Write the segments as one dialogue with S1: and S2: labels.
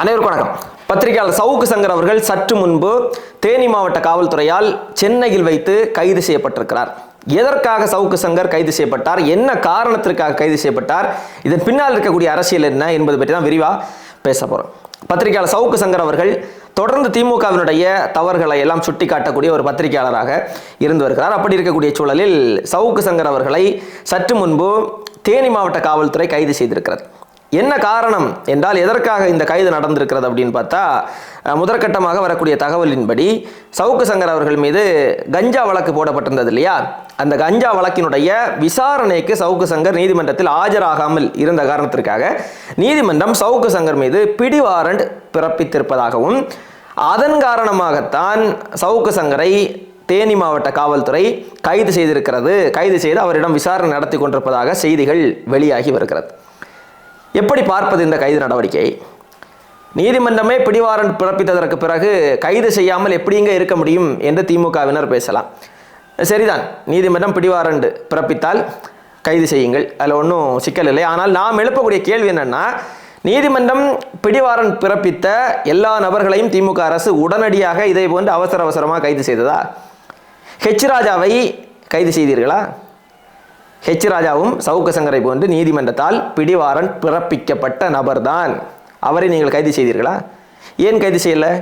S1: அனைவருக்கும் வணக்கம். பத்திரிகையாளர் சவுக்கு சங்கர் அவர்கள் சற்று முன்பு தேனி மாவட்ட காவல்துறையால் சென்னையில் வைத்து கைது செய்யப்பட்டிருக்கிறார். எதற்காக சவுக்கு சங்கர் கைது செய்யப்பட்டார்? என்ன காரணத்திற்காக கைது செய்யப்பட்டார்? இதன் பின்னால் இருக்கக்கூடிய அரசியல் என்ன என்பது பற்றி தான் விரிவாக பேச போகிறோம் பத்திரிகையாளர் சவுக்கு சங்கர் அவர்கள் தொடர்ந்து திமுகவினுடைய தவறுகளை எல்லாம் சுட்டிக்காட்டக்கூடிய ஒரு பத்திரிகையாளராக இருந்து வருகிறார். அப்படி இருக்கக்கூடிய சூழலில் சவுக்கு சங்கர் அவர்களை சற்று முன்பு தேனி மாவட்ட காவல்துறை கைது செய்திருக்கிறது. என்ன காரணம் என்றால் எதற்காக இந்த கைது நடந்திருக்கிறது அப்படின்னு பார்த்தா முதற்கட்டமாக வரக்கூடிய தகவலின்படி சவுக்கு சங்கர் அவர்கள் மீது கஞ்சா வழக்கு போடப்பட்டிருந்தது இல்லையா? அந்த கஞ்சா வழக்கினுடைய விசாரணைக்கு சவுக்கு சங்கர் நீதிமன்றத்தில் ஆஜராகாமல் இருந்த காரணத்திற்காக நீதிமன்றம் சவுக்கு சங்கர் மீது பிடி வாரண்ட் பிறப்பித்திருப்பதாகவும் அதன் காரணமாகத்தான் சவுக்கு சங்கரை தேனி மாவட்ட காவல்துறை கைது செய்திருக்கிறது கைது செய்து அவரிடம் விசாரணை நடத்தி கொண்டிருப்பதாக செய்திகள் வெளியாகி வருகிறது. எப்படி பார்ப்பது இந்த கைது நடவடிக்கை? நீதிமன்றமே பிடிவாரண்ட் பிறப்பித்ததற்கு பிறகு கைது செய்யாமல் எப்படிங்க இருக்க முடியும் என்று திமுகவினர் பேசலாம். சரிதான் நீதிமன்றம் பிடிவாரண்ட் பிறப்பித்தால் கைது செய்யுங்கள். அதில் ஒன்றும் சிக்கல் இல்லை. ஆனால் நாம் எழுப்பக்கூடிய கேள்வி என்னென்னா நீதிமன்றம் பிடிவாரண்ட் பிறப்பித்த எல்லா நபர்களையும் திமுக அரசு உடனடியாக இதை போன்று அவசர அவசரமாக கைது செய்ததா? ஹெச் ராஜாவை கைது செய்தீர்களா? ஹெச் ராஜாவும் சவுக்கு சங்கரை போன்று நீதிமன்றத்தால் பிடிவாரன் பிறப்பிக்கப்பட்ட நபர்தான். அவரை நீங்கள் கைது செய்தீர்களா? ஏன் கைது செய்யலை?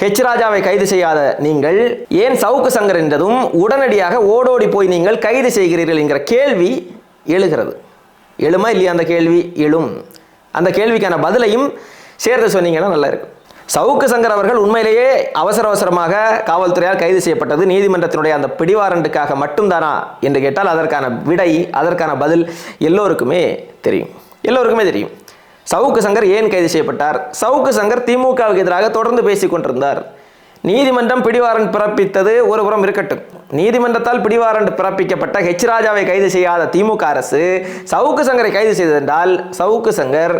S1: ஹெச் ராஜாவை கைது செய்யாத நீங்கள் ஏன் சவுக்கு சங்கர் என்றதும் உடனடியாக ஓடோடி போய் நீங்கள் கைது செய்கிறீர்கள் என்கிற கேள்வி எழுகிறது. எழுமா இல்லையா அந்த கேள்வி? எழும். அந்த கேள்விக்கான பதிலையும் சேர்த்து சொன்னீங்கன்னா நல்லா இருக்கும். சவுக்கு சங்கர் அவர்கள் உண்மையிலேயே அவசர அவசரமாக காவல்துறையால் கைது செய்யப்பட்டது. நீதிமன்றத்தினுடைய அந்த பிடிவாரண்டுக்காக மட்டும்தானா என்று கேட்டால் அதற்கான விடை அதற்கான பதில் எல்லோருக்குமே தெரியும். எல்லோருக்குமே தெரியும். சவுக்கு சங்கர் ஏன் கைது செய்யப்பட்டார்? சவுக்கு சங்கர் திமுகவுக்கு எதிராக தொடர்ந்து பேசிக் கொண்டிருந்தார். நீதிமன்றம் பிடிவாரண்ட் பிறப்பித்தது ஒரு புறம் இருக்கட்டும். நீதிமன்றத்தால் பிடிவாரண்ட் பிறப்பிக்கப்பட்ட ஹெச் ராஜாவை கைது செய்யாத திமுக அரசு சவுக்கு சங்கரை கைது செய்ததென்றால் சவுக்கு சங்கர்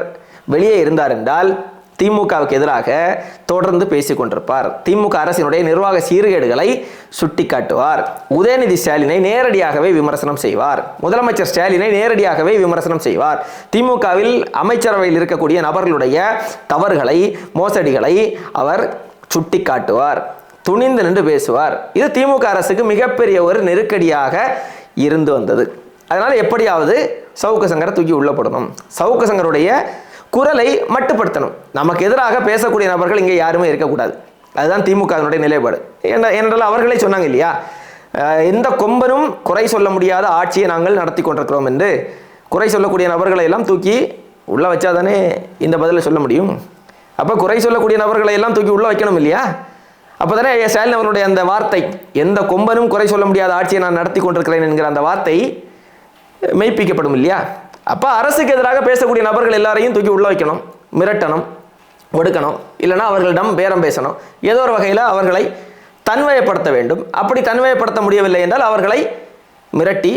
S1: வெளியே இருந்தார் என்றால் திமுகவுக்கு எதிராக தொடர்ந்து பேசிக் கொண்டிருப்பார். திமுக அரசினுடைய நிர்வாக சீர்கேடுகளை சுட்டிக்காட்டுவார் உதயநிதி ஸ்டாலினை நேரடியாகவே விமர்சனம் செய்வார். முதலமைச்சர் ஸ்டாலினை நேரடியாகவே விமர்சனம் செய்வார். திமுகவில் அமைச்சரவையில் இருக்கக்கூடிய நபர்களுடைய தவறுகளை மோசடிகளை அவர் சுட்டிக்காட்டுவார் துணிந்து நின்று பேசுவார். இது திமுக அரசுக்கு மிகப்பெரிய ஒரு நெருக்கடியாக இருந்து வந்தது. அதனால் எப்படியாவது சவுக்கு சங்கரை தூக்கி உள்ளப்படணும் சவுக்கு சங்கருடைய குரலை மட்டுப்படுத்தணும். நமக்கு எதிராக பேசக்கூடிய நபர்கள் இங்கே யாருமே இருக்கக்கூடாது. அதுதான் திமுகவினுடைய நிலைப்பாடு. ஏன்னா அவர்களே சொன்னாங்க இல்லையா? எந்த கொம்பனும் குறை சொல்ல முடியாத ஆட்சியை நாங்கள் நடத்தி கொண்டிருக்கிறோம் என்று குறை சொல்லக்கூடிய நபர்களை எல்லாம் தூக்கி உள்ள வச்சாதானே இந்த பதிலை சொல்ல முடியும்? அப்போ குறை சொல்லக்கூடிய நபர்களை எல்லாம் தூக்கி உள்ள வைக்கணும் இல்லையா? அப்போதானே ஸ்டாலின் அவருடைய அந்த வார்த்தை எந்த கொம்பனும் குறை சொல்ல முடியாத ஆட்சியை நான் நடத்தி கொண்டிருக்கிறேன் என்கிற அந்த வார்த்தை மெய்ப்பிக்கப்படும் இல்லையா? அப்போ அரசுக்கு எதிராக பேசக்கூடிய நபர்கள் எல்லாரையும் தூக்கி உள்ள வைக்கணும் மிரட்டணும் ஒடுக்கணும். இல்லைன்னா அவர்களிடம் பேரம் பேசணும். ஏதோ ஒரு வகையில் அவர்களை தன்வயப்படுத்த வேண்டும். அப்படி தன்வயப்படுத்த முடியவில்லை என்றால் அவர்களை மிரட்டி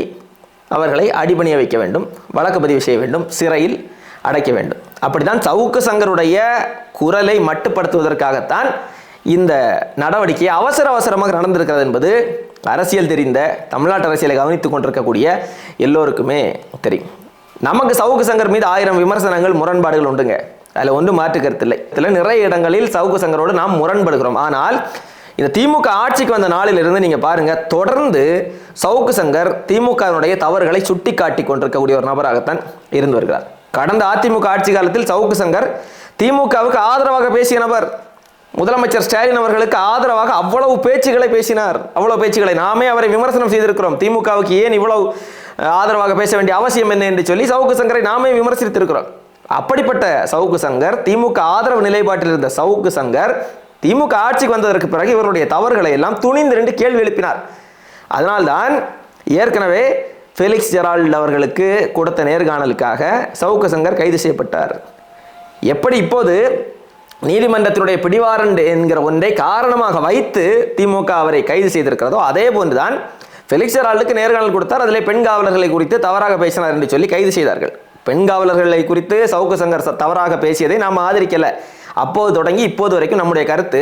S1: அவர்களை அடிபணிய வைக்க வேண்டும். வழக்கு பதிவு செய்ய வேண்டும். சிறையில் அடைக்க வேண்டும். அப்படித்தான் சவுக்கு சங்கருடைய குரலை மட்டுப்படுத்துவதற்காகத்தான் இந்த நடவடிக்கை அவசர அவசரமாக நடந்திருக்கிறது என்பது அரசியல் தெரிந்த தமிழ்நாட்டு அரசியலை கவனித்துக் கொண்டிருக்கக்கூடிய எல்லோருக்குமே தெரியும். நமக்கு சவுக்கு சங்கர் மீது ஆயிரம் விமர்சனங்கள் முரண்பாடுகள் உண்டுங்க. அதில் ஒன்றும் மாற்று கருத்தில்லை இதில் நிறைய இடங்களில் சவுக்கு சங்கரோடு நாம் முரண்படுகிறோம். ஆனால் இந்த திமுக ஆட்சிக்கு வந்த நாளிலிருந்து நீங்கள் பாருங்கள் தொடர்ந்து சவுக்கு சங்கர் திமுகவினுடைய தவறுகளை சுட்டி காட்டி கொண்டிருக்கக்கூடிய ஒரு நபராகத்தான் இருந்து வருகிறார். கடந்த அதிமுக ஆட்சி காலத்தில் சவுக்கு சங்கர் திமுகவுக்கு ஆதரவாக பேசிய நபர் முதலமைச்சர் ஸ்டாலின் அவர்களுக்கு ஆதரவாக அவ்வளவு பேச்சுகளை பேசினார். அவ்வளவு பேச்சுகளை நாமே அவரை விமர்சனம் செய்திருக்கிறோம். திமுகவுக்கு ஏன் இவ்வளவு ஆதரவாக பேச வேண்டிய அவசியம் என்ன என்று சொல்லி சவுக்கு சங்கரை நாமே விமர்சித்திருக்கிறோம். அப்படிப்பட்ட சவுக்கு சங்கர் திமுக ஆதரவு நிலைப்பாட்டில் இருந்த சவுக்கு சங்கர் திமுக ஆட்சிக்கு வந்ததற்கு பிறகு இவருடைய தவறுகளை எல்லாம் துணிந்து ரெண்டு கேள்வி எழுப்பினார். அதனால்தான் ஏற்கனவே ஃபெலிக்ஸ் ஜெரால்ட் அவர்களுக்கு கொடுத்த நேர்காணலுக்காக சவுக்கு சங்கர் கைது செய்யப்பட்டார். எப்படி இப்போது நீதிமன்றத்தினுடைய பிடிவாரண்டு என்கிற ஒன்றை காரணமாக வைத்து திமுக அவரை கைது செய்திருக்கிறதோ அதே போன்றுதான் ஃபெலிக்ஸ் ஜெரால்டுக்கு நேர்காணல் கொடுத்தார். அதிலே பெண் காவலர்களை குறித்து தவறாக பேசினார் என்று சொல்லி கைது செய்தார்கள். பெண் காவலர்களை குறித்து சவுக்கு சங்கர் தவறாக பேசியதை நாம் ஆதரிக்கல. அப்போது தொடங்கி இப்போது வரைக்கும் நம்முடைய கருத்து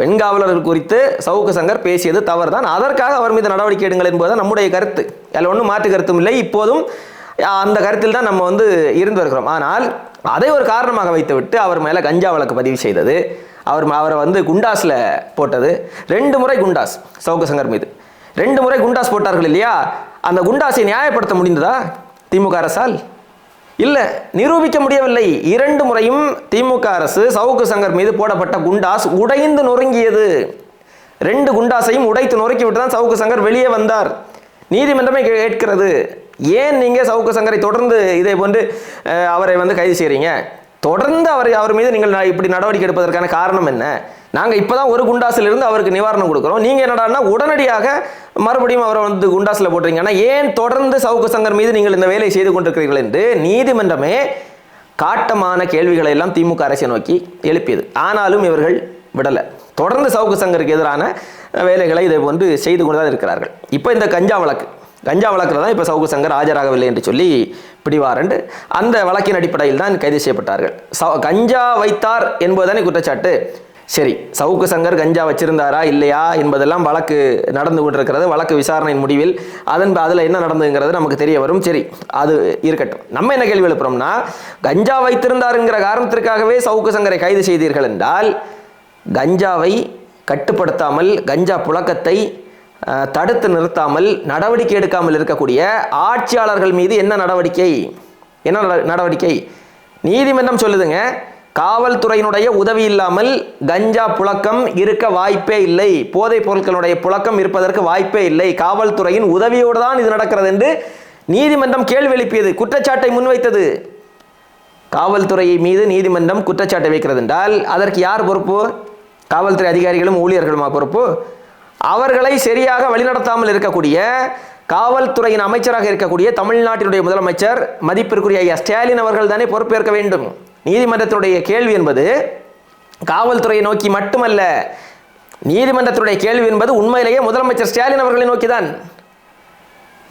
S1: பெண் காவலர்கள் குறித்து சவுக்கு சங்கர் பேசியது தவறு தான் அதற்காக அவர் மீது நடவடிக்கை எடுங்கள் என்பதுதான் நம்முடைய கருத்து. அதில் ஒன்றும் மாற்று கருத்தும் இல்லை. இப்போதும் அந்த கருத்தில் தான் நம்ம வந்து இருந்து வருகிறோம். ஆனால் அதை ஒரு காரணமாக வைத்துவிட்டு அவர் மேலே கஞ்சா வழக்கு பதிவு செய்தது. அவர் அவரை வந்து குண்டாஸில் போட்டது. ரெண்டு முறை குண்டாஸ் சவுக்கு சங்கர் மீது. ரெண்டு முறை குண்டாஸ் போட்டார்கள் இல்லையா? அந்த குண்டாசை நியாயப்படுத்த முடிந்ததா? திமுக அரசால்? இல்லை நிரூபிக்க முடியவில்லை. இரண்டு முறையும் திமுக அரசு சவுக்கு சங்கர் மீது போடப்பட்ட குண்டாஸ் உடைந்து நொறுங்கியது. ரெண்டு குண்டாசையும் உடைத்து நொறுக்கி விட்டு தான் சவுக்கு சங்கர் வெளியே வந்தார். நீதிமன்றமே கேட்கிறது. ஏன் நீங்கள் சவுக்கு சங்கரை தொடர்ந்து இதை போன்று அவரை வந்து கைது செய்கிறீங்க தொடர்ந்து அவரை அவர் மீது நீங்கள் ந- இப்படி நடவடிக்கை எடுப்பதற்கான காரணம் என்ன? நாங்கள் இப்போ தான் ஒரு குண்டாசிலிருந்து அவருக்கு நிவாரணம் கொடுக்குறோம். நீங்கள் என்னடான்னா உடனடியாக மறுபடியும் அவரை வந்து குண்டாஸில் போட்டுறீங்கன்னா ஏன் தொடர்ந்து சவுக்கு சங்கர் மீது நீங்கள் இந்த வேலையை செய்து கொண்டிருக்கிறீர்கள் என்று நீதிமன்றமே காட்டமான கேள்விகளை எல்லாம் திமுக அரசை நோக்கி எழுப்பியது. ஆனாலும் இவர்கள் விடலை. தொடர்ந்து சவுக்கு சங்கருக்கு எதிரான வேலைகளை இதை போன்று செய்து கொண்டு தான் இருக்கிறார்கள். இப்போ இந்த கஞ்சா வழக்கு. கஞ்சா வழக்கில் தான் இப்போ சவுக்கு சங்கர் ஆஜராகவில்லை என்று சொல்லி பிடிவாரண்டு அந்த வழக்கின் அடிப்படையில் தான் கைது செய்யப்பட்டார்கள். ச கஞ்சா வைத்தார் என்பதுதானே குற்றச்சாட்டு? சரி சவுக்கு சங்கர் கஞ்சா வச்சிருந்தாரா இல்லையா என்பதெல்லாம் வழக்கு நடந்து கொண்டிருக்கிறது. வழக்கு விசாரணையின் முடிவில் அதன் அதில் என்ன நடந்ததுங்கிறது நமக்கு தெரிய வரும். சரி அது இருக்கட்டும். நம்ம என்ன கேள்வி எழுப்புறோம்னா கஞ்சா வைத்திருந்தாருங்கிற காரணத்திற்காகவே சவுக்கு சங்கரை கைது செய்தீர்கள் என்றால் கஞ்சாவை கட்டுப்படுத்தாமல் கஞ்சா புழக்கத்தை தடுத்து நிறுத்தாமல் நடவடிக்கை எடுக்காமல் இருக்கக்கூடிய ஆட்சியாளர்கள் மீது என்ன நடவடிக்கை? என்ன நட- நடவடிக்கை? நீதிமன்றம் சொல்லுதுங்க காவல்துறையினுடைய உதவி இல்லாமல் கஞ்சா புழக்கம் இருக்க வாய்ப்பே இல்லை. போதைப் பொருட்களுடைய புழக்கம் இருப்பதற்கு வாய்ப்பே இல்லை. காவல்துறையின் உதவியோடு தான் இது நடக்கிறது என்று நீதிமன்றம் கேள்வி எழுப்பியது. குற்றச்சாட்டை முன்வைத்தது. காவல்துறை மீது நீதிமன்றம் குற்றச்சாட்டை வைக்கிறது என்றால் அதற்கு யார் பொறுப்பு? காவல்துறை அதிகாரிகளும் ஊழியர்களுமா பொறுப்பு? அவர்களை சரியாக வழிநடத்தாமல் இருக்கக்கூடிய காவல்துறையின் அமைச்சராக இருக்கக்கூடிய தமிழ்நாட்டினுடைய முதலமைச்சர் மதிப்பிற்குரிய ஐயா ஸ்டாலின் அவர்கள் தானே பொறுப்பேற்க வேண்டும். நீதிமன்றத்தினுடைய கேள்வி என்பது காவல்துறையை நோக்கி மட்டுமல்ல நீதிமன்றத்தினுடைய கேள்வி என்பது உண்மையிலேயே முதலமைச்சர் ஸ்டாலின் அவர்களை நோக்கிதான்.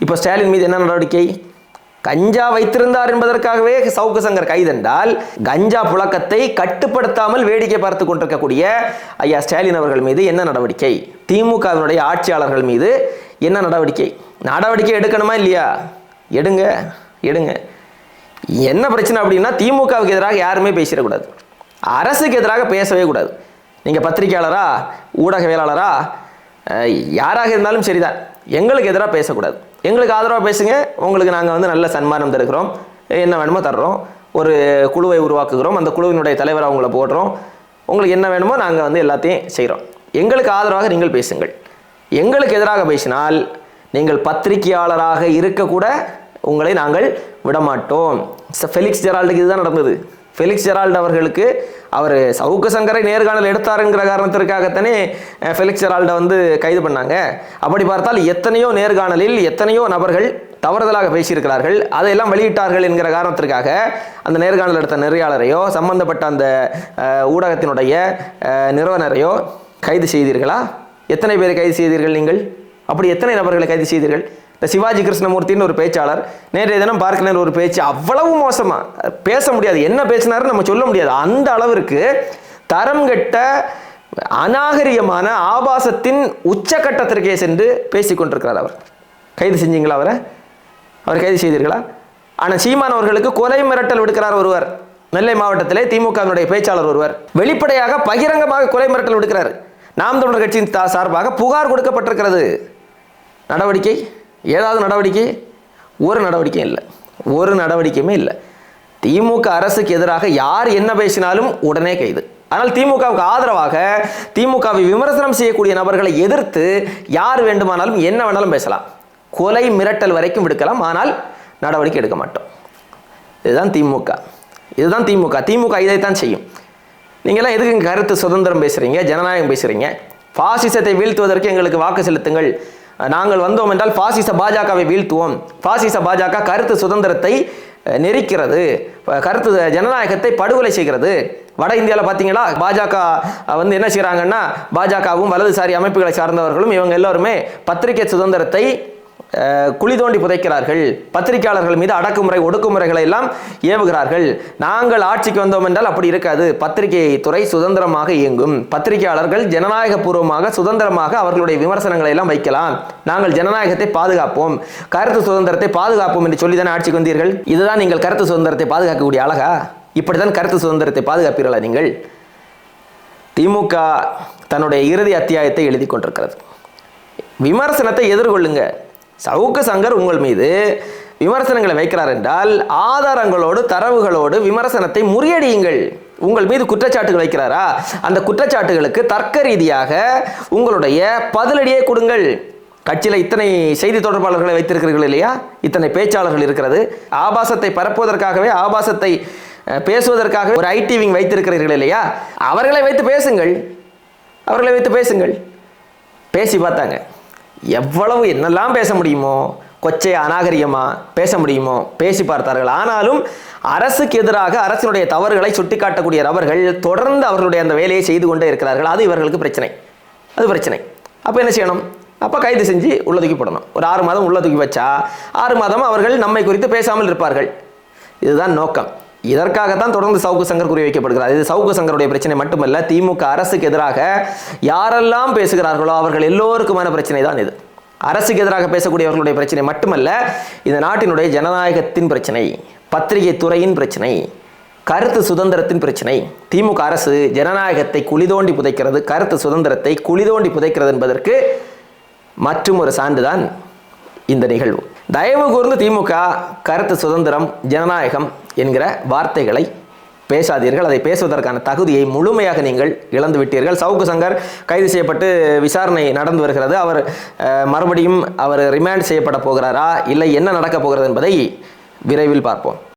S1: இப்போ ஸ்டாலின் மீது என்ன நடவடிக்கை? கஞ்சா வைத்திருந்தார் என்பதற்காகவே சவுக்கு சங்கர் கைதென்றால் கஞ்சா புழக்கத்தை கட்டுப்படுத்தாமல் வேடிக்கை பார்த்து கொண்டிருக்கக்கூடிய ஐயா ஸ்டாலின் அவர்கள் மீது என்ன நடவடிக்கை? திமுகவினுடைய ஆட்சியாளர்கள் மீது என்ன நடவடிக்கை? நடவடிக்கை எடுக்கணுமா இல்லையா? எடுங்க எடுங்க. என்ன பிரச்சனை அப்படின்னா திமுகவுக்கு எதிராக யாருமே பேசிடக்கூடாது. அரசுக்கு எதிராக பேசவே கூடாது. நீங்கள் பத்திரிகையாளரா ஊடகவியலாளரா யாராக இருந்தாலும் சரிதான். எங்களுக்கு எதிராக பேசக்கூடாது. எங்களுக்கு ஆதரவாக பேசுங்க. உங்களுக்கு நாங்கள் வந்து நல்ல சன்மானம் தருகிறோம். என்ன வேணுமோ தர்றோம். ஒரு குழுவை உருவாக்குகிறோம். அந்த குழுவினுடைய தலைவராக உங்களை போடுறோம். உங்களுக்கு என்ன வேணுமோ நாங்கள் வந்து எல்லாத்தையும் செய்கிறோம் எங்களுக்கு ஆதரவாக நீங்கள் பேசுங்கள். எங்களுக்கு எதிராக பேசினால் நீங்கள் பத்திரிகையாளராக இருக்கக்கூட உங்களை நாங்கள் விடமாட்டோம். ஃபெலிக்ஸ் ஜெரால்டுக்கு இதுதான் நடந்தது. ஃபெலிக்ஸ் ஜெரால்டு அவர்களுக்கு அவர் சவுக்கு சங்கரை நேர்காணல் எடுத்தாருங்கிற காரணத்திற்காகத்தானே ஃபெலிக்ஸ் ஜெரால்டை வந்து கைது பண்ணாங்க. அப்படி பார்த்தால் எத்தனையோ நேர்காணலில் எத்தனையோ நபர்கள் தவறுதலாக பேசியிருக்கிறார்கள். அதையெல்லாம் வெளியிட்டார்கள் என்கிற காரணத்திற்காக அந்த நேர்காணல் எடுத்த நெறியாளரையோ சம்பந்தப்பட்ட அந்த ஊடகத்தினுடைய நிறுவனரையோ கைது செய்தீர்களா? எத்தனை பேரை கைது செய்தீர்கள் நீங்கள்? அப்படி எத்தனை நபர்களை கைது செய்தீர்கள்? இந்த சிவாஜி கிருஷ்ணமூர்த்தின்னு ஒரு பேச்சாளர் நேற்றைய தினம் பார்க்கிறேன் ஒரு பேச்சு அவ்வளவு மோசமாக பேச முடியாது. என்ன பேசினாருன்னு நம்ம சொல்ல முடியாது. அந்த அளவிற்கு தரம் கெட்ட அநாகரிகமான ஆபாசத்தின் உச்சக்கட்டத்திற்கே சென்று பேசிக்கொண்டிருக்கிறார் அவர். கைது செஞ்சீங்களா அவரை? அவர் கைது செய்தீர்களா? ஆனால் சீமான் அவர்களுக்கு கொலை மிரட்டல் விடுக்கிறார் ஒருவர். நெல்லை மாவட்டத்திலே திமுகவினுடைய பேச்சாளர் ஒருவர். வெளிப்படையாக பகிரங்கமாக கொலை மிரட்டல் விடுக்கிறார். நாம் தமிழர் கட்சியின் சார்பாக புகார் கொடுக்கப்பட்டிருக்கிறது. நடவடிக்கை? ஏதாவது நடவடிக்கை? ஒரு நடவடிக்கையும் இல்லை. ஒரு நடவடிக்கையுமே இல்லை. திமுக அரசுக்கு எதிராக யார் என்ன பேசினாலும் உடனே கைது. ஆனால் திமுகவுக்கு ஆதரவாக திமுகவை விமர்சனம் செய்யக்கூடிய நபர்களை எதிர்த்து யார் வேண்டுமானாலும் என்ன வேணாலும் பேசலாம். கொலை மிரட்டல் வரைக்கும் விடுக்கலாம் ஆனால் நடவடிக்கை எடுக்க மாட்டோம். இதுதான் திமுக. இதுதான் திமுக. திமுக இதைத்தான் செய்யும். நீங்களாம் எதுக்கு கருத்து சுதந்திரம் பேசுறீங்க ஜனநாயகம் பேசுகிறீங்க பாசிசத்தை வீழ்த்துவதற்கு எங்களுக்கு வாக்கு செலுத்துங்கள். நாங்கள் வந்தோம் என்றால் பாசிச பாஜகவை வீழ்த்துவோம். பாசிச பாஜக கருத்து சுதந்திரத்தை நெரிக்கிறது. கருத்து ஜனநாயகத்தை படுகொலை செய்கிறது. வட இந்தியாவில் பார்த்தீங்களா பாஜக வந்து என்ன செய்கிறாங்கன்னா பாஜகவும் வலதுசாரி அமைப்புகளை சார்ந்தவர்களும் இவங்க எல்லாருமே பத்திரிகை சுதந்திரத்தை குழி தோண்டி புதைக்கிறார்கள். பத்திரிகையாளர்கள் மீது அடக்குமுறை ஒடுக்குமுறைகளை எல்லாம் ஏவுகிறார்கள். நாங்கள் ஆட்சிக்கு வந்தோம் என்றால் அப்படி இருக்காது. பத்திரிகை துறை சுதந்திரமாக இயங்கும். பத்திரிகையாளர்கள் ஜனநாயக பூர்வமாக சுதந்திரமாக அவர்களுடைய விமர்சனங்களை எல்லாம் வைக்கலாம். நாங்கள் ஜனநாயகத்தை பாதுகாப்போம். கருத்து சுதந்திரத்தை பாதுகாப்போம் என்று சொல்லி தானே ஆட்சிக்கு வந்தீர்கள்? இதுதான் நீங்கள் கருத்து சுதந்திரத்தை பாதுகாக்கக்கூடிய அழகா? இப்படித்தான் கருத்து சுதந்திரத்தை பாதுகாப்பீர்களா நீங்கள்? திமுக தன்னுடைய இறுதி அத்தியாயத்தை எழுதி கொண்டிருக்கிறது. விமர்சனத்தை எதிர்கொள்ளுங்க. சவுக்கு சங்கர் உங்கள் மீது விமர்சனங்களை வைக்கிறார் என்றால் ஆதாரங்களோடு தரவுகளோடு விமர்சனத்தை முறியடியுங்கள். உங்கள் மீது குற்றச்சாட்டுகள் வைக்கிறாரா? அந்த குற்றச்சாட்டுகளுக்கு தர்க்க ரீதியாக உங்களுடைய பதிலடியை கொடுங்கள். கட்சியில் இத்தனை செய்தி தொடர்பாளர்களை வைத்திருக்கிறீர்கள் இல்லையா? இத்தனை பேச்சாளர்கள் இருக்கிறது. ஆபாசத்தை பரப்புவதற்காகவே ஆபாசத்தை பேசுவதற்காகவே ஒரு ஐடி விங் வைத்திருக்கிறீர்கள் இல்லையா? அவர்களை வைத்து பேசுங்கள். அவர்களை வைத்து பேசுங்கள். பேசி பார்த்தாங்க. எவ்வளவு என்னெல்லாம் பேச முடியுமோ கொச்சை அநாகரிகமாக பேச முடியுமோ பேசி பார்த்தார்கள். ஆனாலும் அரசுக்கு எதிராக அரசினுடைய தவறுகளை சுட்டிக்காட்டக்கூடிய நபர்கள் தொடர்ந்து அவர்களுடைய அந்த வேலையை செய்து கொண்டே இருக்கிறார்கள். அது இவர்களுக்கு பிரச்சனை. அது பிரச்சனை. அப்போ என்ன செய்யணும்? அப்போ கைது செஞ்சு உள்ள தூக்கி போடணும். ஒரு ஆறு மாதம் உள்ள தூக்கி வச்சா ஆறு மாதம் அவர்கள் நம்மை குறித்து பேசாமல் இருப்பார்கள். இதுதான் நோக்கம். இதற்காகத்தான் தொடர்ந்து சவுக்கு சங்கர் குறி வைக்கப்படுகிறார் இது சவுக்கு சங்கருடைய பிரச்சனை மட்டுமல்ல திமுக அரசுக்கு எதிராக யாரெல்லாம் பேசுகிறார்களோ அவர்கள் எல்லோருக்குமான பிரச்சனை தான் இது. அரசுக்கு எதிராக பேசக்கூடியவர்களுடைய பிரச்சனை மட்டுமல்ல இந்த நாட்டினுடைய ஜனநாயகத்தின் பிரச்சனை பத்திரிகை துறையின் பிரச்சனை கருத்து சுதந்திரத்தின் பிரச்சனை திமுக அரசு ஜனநாயகத்தை குளிதோண்டி புதைக்கிறது கருத்து சுதந்திரத்தை குளிதோண்டி புதைக்கிறது என்பதற்கு மற்றும் ஒரு சான்றுதான் இந்த நிகழ்வு. தயவு கூர்ந்து திமுக கருத்து சுதந்திரம் ஜனநாயகம் என்கிற வார்த்தைகளை பேசாதீர்கள். அதை பேசுவதற்கான தகுதியை முழுமையாக நீங்கள் இழந்து விட்டீர்கள். சவுக்கு சங்கர் கைது செய்யப்பட்டு விசாரணை நடந்து வருகிறது. அவர் மறுபடியும் அவர் ரிமாண்ட் செய்யப்பட போகிறாரா? இல்லை என்ன நடக்கப் போகிறது என்பதை விரைவில் பார்ப்போம்.